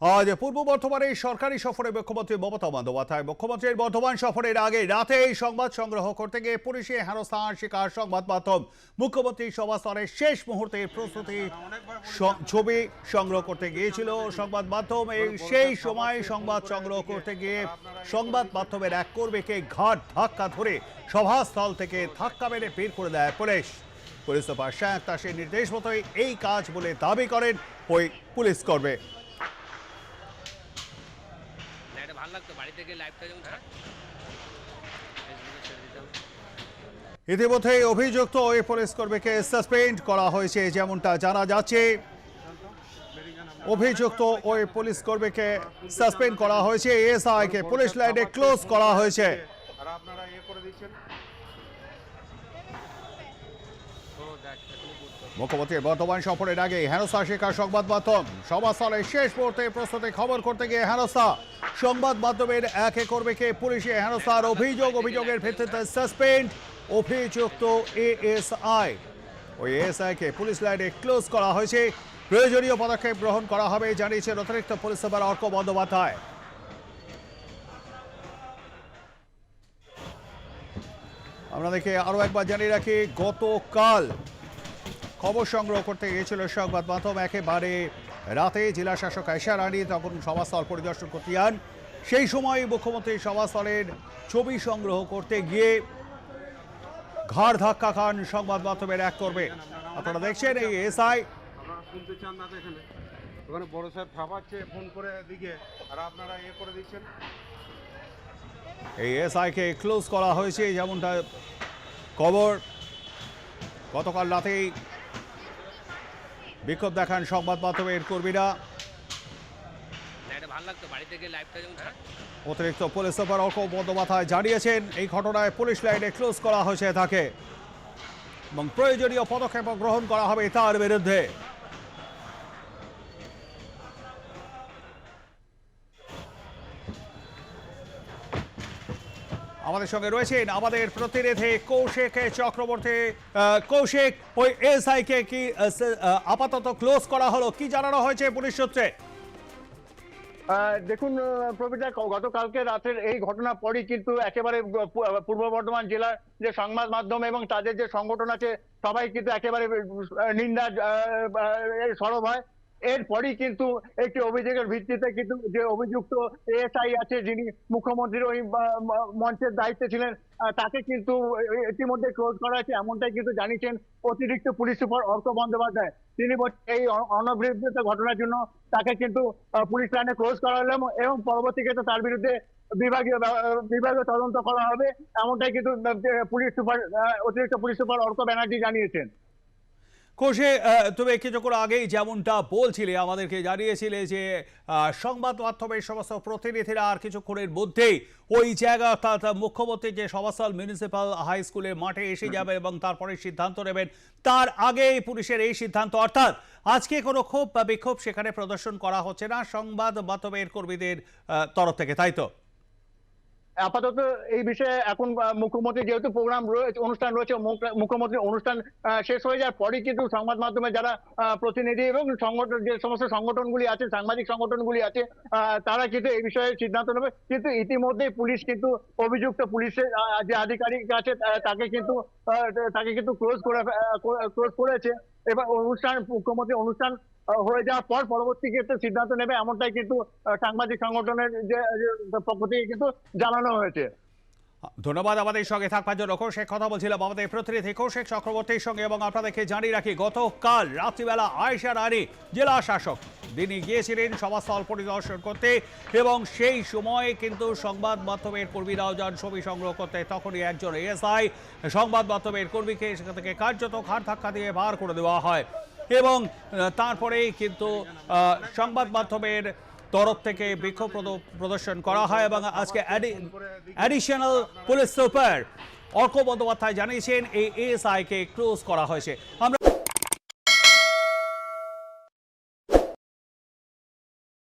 আজ পূর্ব বর্ধমানে সরকারি সফরে মুখ্যমন্ত্রী মমতা বন্দ্যোপাধ্যায়। মুখ্যমন্ত্রীর বর্ধমান সফরের আগে রাতে এই সংবাদ সংগ্রহ করতে গিয়ে পুলিশে হেনস্থার শিকার সংবাদ মাধ্যম মুখ্যমন্ত্রী সভাস্থলের শেষ মুহূর্তে প্রস্তুতি ছবি সংগ্রহ করতে গিয়েছিল। সংবাদ মাধ্যম এই সেই সময় সংবাদ সংগ্রহ করতে গিয়ে সংবাদ মাধ্যমের এক কর্মীকে ঘাট ধাক্কা ধরে সভাস্থল থেকে ধাক্কা মেরে বের করে দেয় পুলিশ। পুলিশ সুপার শাহ তাসের নির্দেশ মতোই এই কাজ বলে দাবি করেন ওই পুলিশ কর্মী। ভালো লাগতো বাড়িতে গিয়ে লাইফটা যেমন দিতাম। ইতিমধ্যে অভিযুক্ত ওই পুলিশ কর্মীকে সাসপেন্ড করা হয়েছে যেমনটা জানা যাচ্ছে। অভিযুক্ত ওই পুলিশ কর্মীকে সাসপেন্ড করা হয়েছে এসআই কে পুলিশ লাইনে ক্লোজ করা হয়েছে। আর আপনারা ইয়ে করে দিচ্ছেন। মুখ্যমন্ত্রীর বর্তমান সফরের আগে হেনস্থা শিকার সংবাদ মাধ্যম। সভাস্থলের শেষ মুহূর্তে প্রস্তুতি খবর করতে গিয়ে হেনস্থা। সংবাদ মাধ্যমের এক কর্মীকে পুলিশে হেনস্থার অভিযোগ, অভিযোগের ভিত্তিতে সাসপেন্ড অভিযুক্ত এএসআই। ওই এএসআই কে পুলিশ লাইনে ক্লোজ করা হয়েছে। প্রয়োজনীয় পদক্ষেপ গ্রহণ করা হবে, জানিয়েছেন অতিরিক্ত পুলিশ সুপার অর্ক বন্দ্যোপাধ্যায়। আপনাদেরকে আরও একবার জানিয়ে রাখি, গতকাল খবর সংগ্রহ করতে গিয়েছিল সংবাদ মাধ্যম। একেবারে রাতে জেলা শাসক আয়সা রানী তখন সভাস্থল পরিদর্শন করতে যান। সেই সময় মুখ্যমন্ত্রী সভাস্থলের ছবি সংগ্রহ করতে গিয়ে ঘাড় ধাক্কা খান সংবাদ মাধ্যমের এক করবে আপনারা দেখছেন এই না এখানে। ওখানে বড় সাহেব থাপাচ্ছে ফোন করে দিকে। আর আপনারা ইয়ে করে দিচ্ছেন। এই এসআইকে ক্লোজ করা হয়েছে, যেমনটা খবর। গতকাল রাতেই বিক্ষোভ দেখান সংবাদ মাধ্যমের কর্মীরা। অতিরিক্ত পুলিশ সুপার অর্ক বন্দ্যোপাধ্যায় জানিয়েছেন, এই ঘটনায় পুলিশ লাইনে ক্লোজ করা হয়েছে তাকে। এবং প্রয়োজনীয় পদক্ষেপ গ্রহণ করা হবে তার বিরুদ্ধে। আমাদের সঙ্গে রয়েছেন আমাদের প্রতিনিধি কৌশিক চক্রবর্তী। কৌশিক ওই এসআই কে কি আপাতত ক্লোজ করা হলো? কি জানানো হয়েছে পুলিশ সূত্রে? দেখুন আহ, প্রবীরদা গতকালকে রাতের এই ঘটনার পরই কিন্তু একেবারে পূর্ব বর্ধমান জেলার যে সংবাদ মাধ্যম এবং তাদের যে সংগঠন আছে সবাই কিন্তু একেবারে নিন্দা সরব হয়। এরপরই কিন্তু একটি অভিযোগের ভিত্তিতে কিন্তু যে অভিযুক্ত এএসআই আছে যিনি মুখ্যমন্ত্রীর ওই মঞ্চের দায়িত্বে ছিলেন তাকে কিন্তু ইতিমধ্যে ক্লোজ করা হয়েছে। এমনটাই কিন্তু জানিয়েছেন অতিরিক্ত পুলিশ সুপার অর্ক বন্দ্যোপাধ্যায়। তিনি এই অ- অনভিপ্রেত ঘটনার জন্য তাকে কিন্তু পুলিশ লাইনে ক্লোজ করা হলো এবং- পরবর্তী ক্ষেত্রে তার বিরুদ্ধে বিভাগীয় বিভাগীয় তদন্ত করা হবে। এমনটাই কিন্তু পুলিশ সুপার অতিরিক্ত পুলিশ সুপার অর্ক ব্যানার্জি জানিয়েছেন। কোষে তুমি কিছুক্ষণ আগেই যেমনটা বলছিলে, আমাদেরকে জানিয়েছিলে যে সংবাদ মাধ্যমের সমস্ত প্রতিনিধিরা আর কিছুক্ষণের মধ্যেই ওই জায়গা অর্থাৎ মুখ্যমন্ত্রী যে সভাস্থল মিউনিসিপ্যাল হাই স্কুলের মাঠে এসে যাবে এবং তারপরে সিদ্ধান্ত নেবেন, তার আগেই পুলিশের এই সিদ্ধান্ত। অর্থাৎ আজকে কোনো ক্ষোভ বা বিক্ষোভ সেখানে প্রদর্শন করা হচ্ছে না সংবাদ মাধ্যমের কর্মীদের তরফ থেকে, তাই তো? আপাতত এই বিষয়ে এখন মুখ্যমন্ত্রী যেহেতু প্রোগ্রাম রয়েছে অনুষ্ঠান রয়েছে, মুখ- মুখ্যমন্ত্রীর অনুষ্ঠান শেষ হয়ে যাওয়ার পরই কিন্তু সংবাদ মাধ্যমে যারা প্রতিনিধি এবং সংগঠন যে সমস্ত সংগঠনগুলি আছে, সাংবাদিক সংগঠনগুলি আছে তারা কিন্তু এই বিষয়ে সিদ্ধান্ত নেবে। কিন্তু ইতিমধ্যেই পুলিশ কিন্তু অভিযুক্ত পুলিশের যে আধিকারিক আছে তাকে কিন্তু তাকে কিন্তু ক্লোজ করে ক্লোজ করেছে। এবার অনুষ্ঠান মুখ্যমন্ত্রী অনুষ্ঠান হয়ে যাওয়ার পর পরবর্তী ক্ষেত্রে সিদ্ধান্ত নেবে, এমনটাই কিন্তু সাংবাদিক সংগঠনের যে পক্ষ থেকে কিন্তু জানানো হয়েছে। ধন্যবাদ আমাদের সঙ্গে থাকবার জন্য। কৌশেক কথা বলছিলাম আমাদের প্রতিনিধি কৌশেক চক্রবর্তীর সঙ্গে এবং আপনাদেরকে জানিয়ে রাখি, গতকাল রাত্রিবেলা আয়সা রানী জেলা শাসক তিনি গিয়েছিলেন সভাস্থল পরিদর্শন করতে এবং সেই সময়ে কিন্তু সংবাদ মাধ্যমের কর্মীরাও যান ছবি সংগ্রহ করতে। তখনই একজন এএসআই সংবাদ মাধ্যমের কর্মীকে সেখান থেকে কার্যত ঘাড় ধাক্কা দিয়ে বার করে দেওয়া হয়। এবং তারপরে কিন্তু সংবাদ মাধ্যমের তরফ থেকে বিক্ষোভ প্রদ- প্রদর্শন করা হয় এবং আজকে additional police super Arka Bandyopadhyay জানিয়েছেন, এই এস কে ক্লোজ করা হয়েছে। আমরা